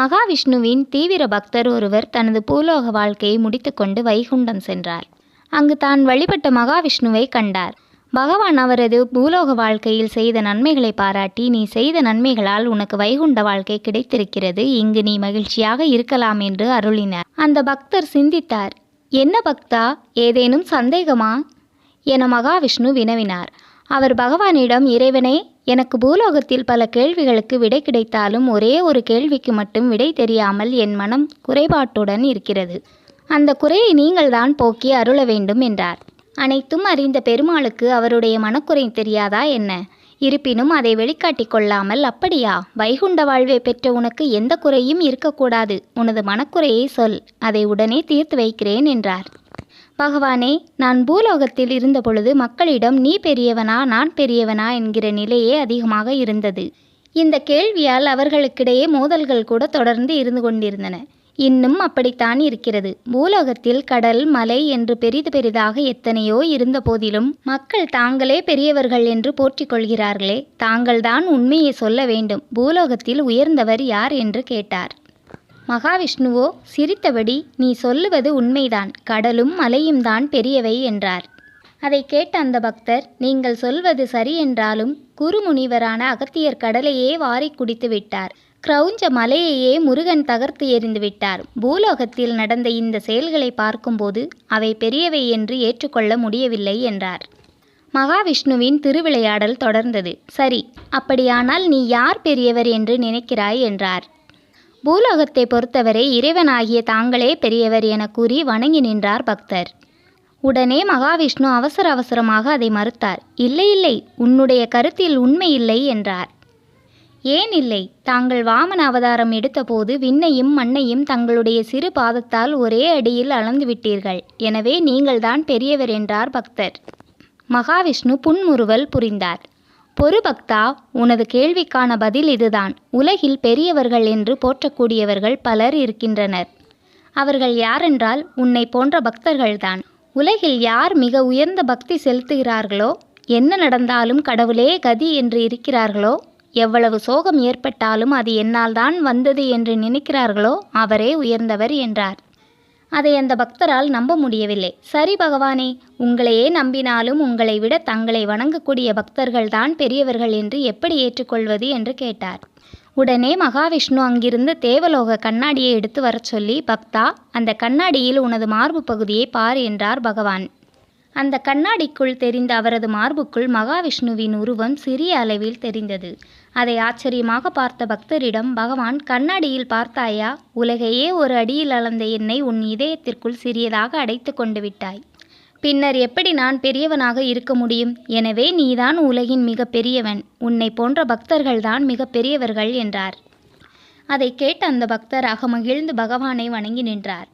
மகாவிஷ்ணுவின் தீவிர பக்தர் ஒருவர் தனது பூலோக வாழ்க்கையை முடித்துக்கொண்டு வைகுண்டம் சென்றார். அங்கு தான் வழிபட்ட மகாவிஷ்ணுவை கண்டார். பகவான் அவரது பூலோக வாழ்க்கையில் செய்த நன்மைகளை பாராட்டி நீ செய்த நன்மைகளால் உனக்கு வைகுண்ட வாழ்க்கை கிடைத்திருக்கிறது. இங்கு நீ மகிழ்ச்சியாக இருக்கலாம் என்று அருளினார். அந்த பக்தர் சிந்தித்தார். என்ன பக்தா? ஏதேனும் சந்தேகமா? என மகாவிஷ்ணு வினவினார். அவர் பகவானிடம் இறைவனே எனக்கு பூலோகத்தில் பல கேள்விகளுக்கு விடை கிடைத்தாலும் ஒரே ஒரு கேள்விக்கு மட்டும் விடை தெரியாமல் என் மனம் குறைபாட்டுடன் இருக்கிறது. அந்த குறையை நீங்கள்தான் போக்கி அருள வேண்டும் என்றார். அனைத்தும் அறிந்த பெருமாளுக்கு அவருடைய மனக்குறை தெரியாதா என்ன? இருப்பினும் அதை வெளிக்காட்டி கொள்ளாமல் அப்படியா வைகுண்ட வாழ்வை பெற்ற உனக்கு எந்த குறையும் இருக்கக்கூடாது. உனது மனக்குறையை சொல். அதை உடனே தீர்த்து வைக்கிறேன் என்றார். பகவானே நான் பூலோகத்தில் இருந்தபொழுது மக்களிடம் நீ பெரியவனா நான் பெரியவனா என்கிற நிலையே அதிகமாக இருந்தது. இந்த கேள்வியால் அவர்களுக்கிடையே மோதல்கள் கூட தொடர்ந்து இருந்து கொண்டிருந்தன. இன்னும் அப்படித்தான் இருக்கிறது. பூலோகத்தில் கடல் மலை என்று பெரிது பெரிதாக எத்தனையோ இருந்த போதிலும் மக்கள் தாங்களே பெரியவர்கள் என்று போற்றிக் கொள்கிறார்களே தாங்கள்தான் உண்மையை சொல்ல வேண்டும். பூலோகத்தில் உயர்ந்தவர் யார் என்று கேட்டார். மகாவிஷ்ணுவோ சிரித்தபடி நீ சொல்லுவது உண்மைதான் கடலும் மலையும் தான் பெரியவை என்றார். அதை கேட்ட அந்த பக்தர் நீங்கள் சொல்வது சரி என்றாலும் குருமுனிவரான அகத்தியர் கடலையே வாரி குடித்து விட்டார். கிரௌஞ்ச மலையையே முருகன் தகர்த்து எறிந்து விட்டார். பூலோகத்தில் நடந்த இந்த செயல்களை பார்க்கும்போது அவை பெரியவை என்று ஏற்றுக்கொள்ள முடியவில்லை என்றார். மகாவிஷ்ணுவின் திருவிளையாடல் தொடர்ந்தது. சரி அப்படியானால் நீ யார் பெரியவர் என்று நினைக்கிறாய்? என்றார். பூலோகத்தை பொறுத்தவரை இறைவனாகிய தாங்களே பெரியவர் என கூறி வணங்கி நின்றார் பக்தர். உடனே மகாவிஷ்ணு அவசர அவசரமாக அதை மறுத்தார். இல்லை இல்லை உன்னுடைய கருத்தில் உண்மை இல்லை என்றார். ஏன் இல்லை? தாங்கள் வாமன அவதாரம் எடுத்தபோது விண்ணையும் மண்ணையும் தங்களுடைய சிறு பாதத்தால் ஒரே அடியில் அளந்து விட்டீர்கள். எனவே நீங்கள்தான் பெரியவர் என்றார் பக்தர். மகாவிஷ்ணு புன்முறுவல் புரிந்தார். பொறு பக்தா உனது கேள்விக்கான பதில் இதுதான். உலகில் பெரியவர்கள் என்று போற்றக்கூடியவர்கள் பலர் இருக்கின்றனர். அவர்கள் யாரென்றால் உன்னை போன்ற பக்தர்கள்தான். உலகில் யார் மிக உயர்ந்த பக்தி செலுத்துகிறார்களோ என்ன நடந்தாலும் கடவுளே கதி என்று இருக்கிறார்களோ எவ்வளவு சோகம் ஏற்பட்டாலும் அது என்னால் தான் வந்தது என்று நினைக்கிறார்களோ அவரே உயர்ந்தவர் என்றார். அதை அந்த பக்தரால் நம்ப முடியவில்லை. சரி பகவானே உங்களையே நம்பினாலும் உங்களை விட தங்களை வணங்கக்கூடிய பக்தர்கள்தான் பெரியவர்கள் என்று எப்படி ஏற்றுக்கொள்வது என்று கேட்டார். உடனே மகாவிஷ்ணு அங்கிருந்து தேவலோக கண்ணாடியை எடுத்து வரச் சொல்லி பக்தா அந்த கண்ணாடியில் உனது மார்பு பகுதியை பார் என்றார் பகவான். அந்த கண்ணாடிக்குள் தெரிந்த அவரது மார்புக்குள் மகாவிஷ்ணுவின் உருவம் சிறிய அளவில் தெரிந்தது. அதை ஆச்சரியமாக பார்த்த பக்தரிடம் பகவான் கண்ணாடியில் பார்த்தாயா? உலகையே ஒரு அடியில் அளந்த என்னை உன் இதயத்திற்குள் சிறியதாக அடைத்து கொண்டு விட்டாய். பின்னர் எப்படி நான் பெரியவனாக இருக்க முடியும்? எனவே நீதான் உலகின் மிக பெரியவன். உன்னை போன்ற பக்தர்கள்தான் மிக பெரியவர்கள் என்றார். அதை கேட்ட அந்த பக்தர் அகமகிழ்ந்து பகவானை வணங்கி நின்றார்.